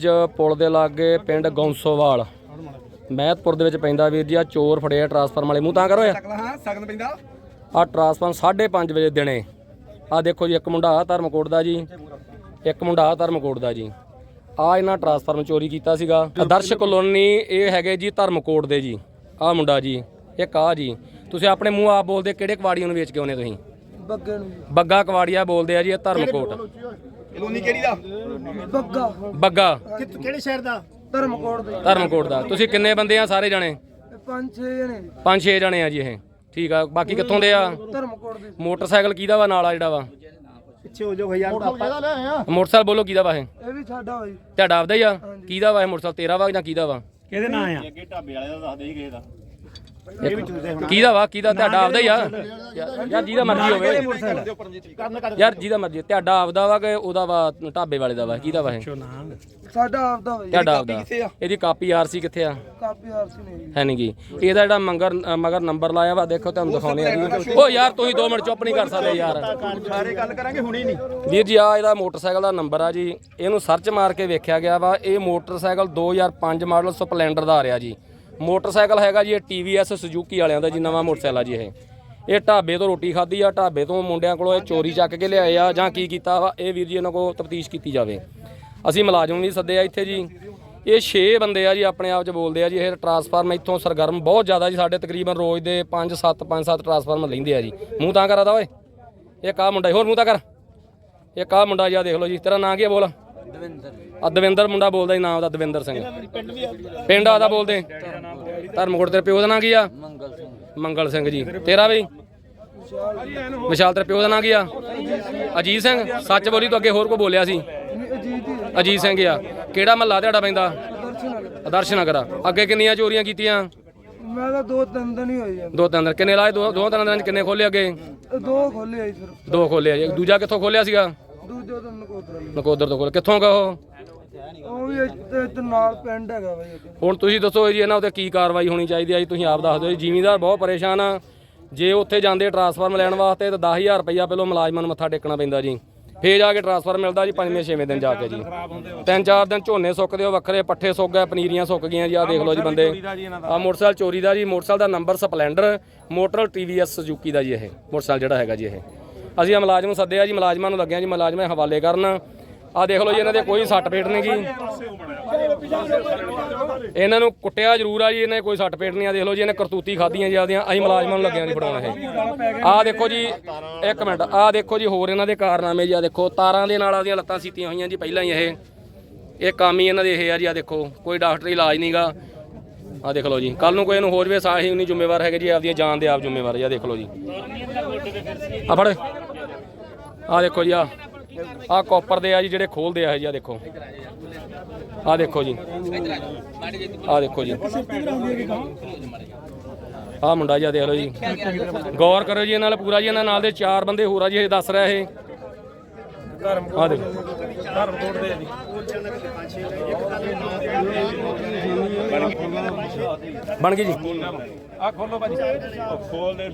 ਅੱਜ ਪੁਲ ਦੇ ਲਾਗੇ ਪਿੰਡ ਗੌਂਸੋਵਾਲ। ਮਹਿਤਪੁਰ ਦੇ ਵਿੱਚ ਪੈਂਦਾ ਵੀਰ ਜੀ ਆ ਚੋਰ ਫੜਿਆ ਟਰਾਂਸਫਾਰਮ ਵਾਲੇ। ਮੂੰਹ ਤਾਂ ਕਰੋ ਯਾਰ। ਹਾਂ ਸਗਨ ਪੈਂਦਾ। ਆ ਟਰਾਂਸਫਾਰਮ 5:30 ਵਜੇ ਦਿਨੇ ਆ ਦੇਖੋ ਜੀ ਇੱਕ ਮੁੰਡਾ ਆ ਧਰਮਕੋਟ ਦਾ ਜੀ। ਇੱਕ ਮੁੰਡਾ ਆ ਧਰਮਕੋਟ ਦਾ ਜੀ। ਆ ਇਹਨਾਂ ਟਰਾਂਸਫਾਰਮ ਚੋਰੀ ਕੀਤਾ ਸੀਗਾ। ਆਦਰਸ਼ ਕਲੋਨੀ ਇਹ ਹੈਗੇ ਜੀ ਧਰਮਕੋਟ ਦੇ ਜੀ। ਆ ਮੁੰਡਾ ਜੀ ਇੱਕ ਆ ਜੀ। ਤੁਸੀਂ ਆਪਣੇ ਮੂੰਹ ਆਪ ਬੋਲਦੇ ਕਿਹੜੇ ਕਵਾੜੀਆਂ ਨੂੰ ਵੇਚ ਕੇ ਆਉਨੇ ਤੁਸੀਂ? ਬੱਗੇ ਨੂੰ ਬੱਗਾ ਕਵਾੜੀਆ ਬੋਲਦੇ ਆ ਜੀ ਇਹ ਧਰਮਕੋਟ ਕਲੋਨੀ ਕਿਹੜੀ ਦਾ? ਬੱਗਾ। ਬੱਗਾ। ਕਿਹੜੇ ਸ਼ਹਿਰ ਦਾ? ਧਰਮਕੋਟ ਦੇ। ਧਰਮਕੋਟ ਦਾ। ਤੁਸੀਂ ਕਿੰਨੇ ਬੰਦੇ ਆ ਸਾਰੇ ਜਣੇ? ਇਹ ਪੰਜ ਛੇ ਜਣੇ ਪੰਜ ਛੇ ਜਣੇ ਆ ਜੀ ਇਹ। ਠੀਕ ਆ ਬਾਕੀ ਕਿੱਥੋਂ ਦੇ ਆ? ਧਰਮਕੋਟ ਦੇ। ਮੋਟਰਸਾਈਕਲ ਕਿਹਦਾ ਵਾ ਨਾਲ ਆ ਜਿਹੜਾ ਵਾ? ਪਿੱਛੇ ਹੋ ਜਾਓ ਯਾਰ ਮੋਟਰਸਾਈਕਲ ਬੋਲੋ ਕਿਹਦਾ ਵਾ ਇਹ? ਇਹ ਵੀ ਸਾਡਾ ਹੋਈ ਤੁਹਾਡਾ ਆਪਦਾ ਹੀ ਆ? ਕਿਹਦਾ ਵਾ ਇਹ ਮੋਟਰਸਾਈਕਲ ਤੇਰਾ ਵਾ ਜਾਂ ਕਿਹਦਾ ਵਾ? ਕਿਹਦੇ ਨਾਂ ਆ? ਕਿਹਦਾ ਵਾ? ਕਿਹਦਾ ਤੁਹਾਡਾ ਆਪਦਾ ਹੀ ਆ। ਯਾਰ ਯਾਰ ਜਿਹਦਾ ਮਰਜ਼ੀ ਹੋਵੇ। ਯਾਰ ਜਿਹਦਾ ਮਰਜ਼ੀ ਤੁਹਾਡਾ ਆਪਦਾ ਵਾ ਕਿ ਉਹਦਾ ਵਾ ਢਾਬੇ ਵਾਲੇ ਦਾ ਵਾ? ਕਿਹਦਾ ਵਾ ਇਹ? ਸਾਡਾ ਆਪਦਾ ਤੁਹਾਡਾ ਆਪਦਾ। ਇਹਦੀ ਕਾਪੀ ਆਰਸੀ ਕਿੱਥੇ ਆ? ਕਾਪੀ ਆਰਸੀ ਨਹੀਂ ਹੈ ਨੀ ਗੀ। ਇਹਦਾ ਜਿਹੜਾ ਮੰਗਰ ਮਗਰ ਨੰਬਰ ਲਾਇਆ ਵਾ ਦੇਖੋ ਤੁਹਾਨੂੰ ਦਿਖਾਉਣੇ ਆ। ਓ ਯਾਰ ਤੁਸੀਂ 2 ਮਿੰਟ ਚੁੱਪ ਨਹੀਂ ਕਰ ਸਕਦੇ ਯਾਰ। ਸਾਰੇ ਗੱਲ ਕਰਾਂਗੇ ਹੁਣੇ ਨਹੀਂ। ਵੀਰ ਜੀ ਆ ਇਹਦਾ ਮੋਟਰਸਾਈਕਲ ਦਾ ਨੰਬਰ ਆ ਜੀ। ਇਹਨੂੰ ਸਰਚ ਮਾਰ ਕੇ ਵੇਖਿਆ ਗਿਆ ਵਾ। ਇਹ ਮੋਟਰਸਾਈਕਲ 2005 ਮਾਡਲ ਸਪਲੈਂਡਰ ਦਾ ਆ ਰਿਹਾ ਜੀ। ਮੋਟਰਸਾਈਕਲ ਹੈਗਾ ਜੀ ਇਹ TVS ਸੁਜ਼ੂਕੀ ਵਾਲਿਆਂ ਦਾ ਜੀ ਨਵਾਂ ਮੋਟਰਸਾਈਕਲ ਆ ਜੀ ਇਹ। ਇਹ ਢਾਬੇ ਤੋਂ ਰੋਟੀ ਖਾਧੀ ਆ ਢਾਬੇ ਤੋਂ ਮੁੰਡਿਆਂ ਕੋਲੋਂ ਇਹ ਚੋਰੀ ਚੱਕ ਕੇ ਲਿਆਏ ਆ ਜਾਂ ਕੀ ਕੀਤਾ ਵਾ ਇਹ ਵੀਰ ਜੀ ਇਹਨਾਂ ਕੋਲ ਤਫਤੀਸ਼ ਕੀਤੀ ਜਾਵੇ। ਅਸੀਂ ਮੁਲਾਜ਼ਮ ਵੀ ਸੱਦੇ ਆ ਇੱਥੇ ਜੀ। ਇਹ 6 ਬੰਦੇ ਆ ਜੀ ਆਪਣੇ ਆਪ ਚ ਬੋਲਦੇ ਆ ਜੀ ਇਹ ਟਰਾਂਸਫਾਰਮ ਇੱਥੋਂ ਸਰਗਰਮ ਬਹੁਤ ਜ਼ਿਆਦਾ ਜੀ ਸਾਡੇ ਤਕਰੀਬਨ ਰੋਜ਼ ਦੇ 5 7 5 7 ਟਰਾਂਸਫਾਰਮ ਲੈਂਦੇ ਆ ਜੀ। ਮੂੰਹ ਤਾਂ ਕਰਾਦਾ ਓਏ। ਇਹ ਕਾ ਮੁੰਡਾ ਹੋਰ ਮੂੰਹ ਤਾਂ ਕਰ। ਇਹ ਕਾ ਮੁੰਡਾ ਜੀ ਆ ਦੇਖ ਲਓ ਜੀ ਤੇਰਾ ਨਾਂ ਕੀ ਬੋਲ? ਦਵਿੰਦਰ। ਆ ਦਵਿੰਦਰ ਮੁੰਡਾ ਬੋਲਦਾ ਜੀ ਨਾਮ ਉਹਦਾ ਦਵਿੰਦਰ ਸਿੰਘ। ਪਿੰਡ ਆਦਾ ਬੋਲਦੇ। ਧਰਮਕੋਟ ਤੇਰੇ ਪਿਓ ਦਾ ਨਾਂ ਕੀ ਆ? ਮੰਗਲ ਸਿੰਘ। ਮੰਗਲ ਸਿੰਘ ਜੀ। ਤੇਰਾ ਬਈ ਵਿਸ਼ਾਲ ਤੇਰੇ ਪਿਓ ਦਾ ਨਾਂ ਕੀ ਆ? ਅਜੀਤ ਸਿੰਘ? ਸੱਚ ਬੋਲੀ ਤੂੰ ਅੱਗੇ ਹੋਰ ਕੋ ਬੋਲਿਆ ਸੀ? ਅਜੀਤ ਸਿੰਘ ਆ। ਕਿਹੜਾ ਮਹੱਲਾ ਤੁਹਾਡਾ ਪੈਂਦਾ। ਆਦਰਸ਼ ਨਗਰ ਆ। ਅੱਗੇ ਕਿੰਨੀਆਂ ਚੋਰੀਆਂ ਕੀਤੀਆਂ? ਮੈਂ ਤਾਂ ਦੋ ਤਿੰਨ ਦਿਨ ਹੀ ਹੋਈ ਜਾਂਦੇ ਦੋ ਤਿੰਨ ਦਿਨ। ਕਿੰਨੇ ਲਾਏ? ਦੋ ਦੋ ਤਿੰਨ ਦਿਨਾਂ ਕਿੰਨੇ ਖੋਲੇ ਅੱਗੇ? ਦੋ ਖੋਲੇ ਆਈ ਸਿਰਫ। ਦੋ ਖੋਲੇ ਆ ਜੀ। ਦੂਜਾ ਕਿੱਥੋਂ ਖੋਲਿਆ ਸੀਗਾ? ਦੂਜੇ ਦਿਨ ਕੋਤਰਾ ਨਕੋਦਰ ਤੋਂ ਖੋਲ ਕਿੱਥੋਂ ਗਾ ਉਹ? ਉਹ ਵੀ ਇੱਥੇ ਇੱਥੇ ਨਾਲ ਪਿੰਡ ਹੈਗਾ ਬਾਈ ਇੱਕ ਹੁਣ ਤੁਸੀਂ ਦੱਸੋ ਜੀ ਇਹਨਾਂ ਉੱਤੇ ਕੀ ਕਾਰਵਾਈ ਹੋਣੀ ਚਾਹੀਦੀ ਹੈ ਜੀ? ਤੁਸੀਂ ਆਪ ਦੱਸ ਦਿਓ ਜੀ ਜ਼ਿਮੀਂਦਾਰ ਬਹੁਤ ਪਰੇਸ਼ਾਨ ਆ। ਜੇ ਉੱਥੇ ਜਾਂਦੇ ਟਰਾਂਸਫਾਰਮ ਲੈਣ ਵਾਸਤੇ ਤਾਂ 10000 ਰੁਪਈਆ ਪਹਿਲਾਂ ਮੁਲਾਜ਼ਮਾਂ ਨੂੰ ਮੱਥਾ ਟੇਕਣਾ ਪੈਂਦਾ ਜੀ। ਫੇਰ ਜਾ ਕੇ ਟਰਾਂਸਫਰ ਮਿਲਦਾ ਜੀ ਪੰਜਵੇਂ ਛੇਵੇਂ ਦਿਨ ਜਾ ਕੇ ਜੀ। ਤਿੰਨ ਚਾਰ ਦਿਨ ਝੋਨੇ ਸੁੱਕਦੇ ਹੋ ਵੱਖਰੇ ਪੱਠੇ ਸੁੱਕ ਗਏ ਪਨੀਰੀਆਂ ਸੁੱਕ ਗਈਆਂ ਜੀ। ਆ ਦੇਖ ਲਓ ਜੀ ਬੰਦੇ। ਆ ਮੋਟਰਸਾਈਕਲ ਚੋਰੀ ਦਾ ਜੀ। ਮੋਟਰਸਾਈਕਲ ਦਾ number Splendor motor TVS Suzuki ਦਾ ਜੀ ਇਹ। ਮੋਟਰਸਾਈਕਲ ਜਿਹੜਾ ਹੈਗਾ ਜੀ ਇਹ। ਅਸੀਂ ਆ ਮੁਲਾਜ਼ਮ ਸੱਦਿਆ ਜੀ ਮੁਲਾਜ਼ਮਾਂ ਨੂੰ ਲੱਗਿਆ ਜੀ ਮੁਲਾਜ਼ਮਾਂ ਹਵਾਲੇ ਕਰਨ। ਆ ਦੇਖ ਲਓ ਜੀ, ਇਹਨਾਂ ਦੇ ਕੋਈ ਸੱਟ ਪੇਟ ਨਹੀਂ ਗੀ। ਇਹਨਾਂ ਨੂੰ ਕੁੱਟਿਆ ਜ਼ਰੂਰ ਆ ਜੀ, ਇਹਨੇ ਕੋਈ ਸੱਟ ਪੇਟ ਨਹੀਂ ਆ। ਦੇਖ ਲਓ ਜੀ, ਇਹਨੇ ਕਰਤੂਤੀ ਖਾਧੀਆਂ ਜੀ, ਆਪਦੀਆਂ, ਅਸੀਂ ਮੁਲਾਜ਼ਮਾਂ ਨੂੰ ਲੱਗਿਆ ਨਹੀਂ ਫੜਾਉਣਾ ਇਹ ਆ ਦੇਖੋ ਜੀ, ਇੱਕ ਮਿੰਟ ਆ ਦੇਖੋ ਜੀ, ਹੋਰ ਇਹਨਾਂ ਦੇ ਕਾਰਨਾਮੇ ਜੀ ਆ ਦੇਖੋ, ਤਾਰਾਂ ਦੇ ਨਾਲ ਆਪਦੀਆਂ ਲੱਤਾਂ ਸੀਤੀਆਂ ਹੋਈਆਂ ਜੀ, ਪਹਿਲਾਂ ਹੀ ਇਹ। ਇਹ ਕੰਮ ਹੀ ਇਹਨਾਂ ਦੇ ਇਹ ਆ ਜੀ ਆ ਦੇਖੋ, ਕੋਈ ਡਾਕਟਰੀ ਇਲਾਜ ਨਹੀਂਗਾ ਆ ਦੇਖ ਲਓ ਜੀ ਕੱਲ ਨੂੰ ਕੋਈ ਇਹਨੂੰ ਹੋਰ ਵੀ ਸਾਹੀ ਨਹੀਂ ਜ਼ਿੰਮੇਵਾਰ ਹੈਗੇ ਜੀ ਆਪਦੀਆਂ ਜਾਨ ਦੇ ਆਪ ਜ਼ਿੰਮੇਵਾਰ ਜੀ ਆ ਦੇਖ ਲਓ ਜੀ। ਆ ਫੜ। ਆ ਦੇਖੋ ਜੀ ਆ ਆ ਕਾਪਰ ਦੇ ਆ ਜੀ ਜਿਹੜੇ ਖੋਲਦੇ ਆ ਇਹ ਜੀ ਆ ਦੇਖੋ। ਆ ਦੇਖੋ ਜੀ। ਆ ਦੇਖੋ ਜੀ। ਆ ਮੁੰਡਾ ਜੀ ਆ ਦੇਖ ਲਓ ਜੀ। ਗੌਰ ਕਰੋ ਜੀ ਇਹਨਾਂ ਨਾਲ ਪੂਰਾ ਜੀ ਇਹਨਾਂ ਨਾਲ ਦੇ ਚਾਰ ਬੰਦੇ ਹੋਰ ਆ ਜੀ ਇਹ ਦੱਸ ਰਿਹਾ ਇਹ। ਆ ਦੇਖੋ। ਬਣ ਗਈ ਜੀ। ਆ ਖੋਲੋ ਭਾਜੀ। ਖੋਲ ਦੇ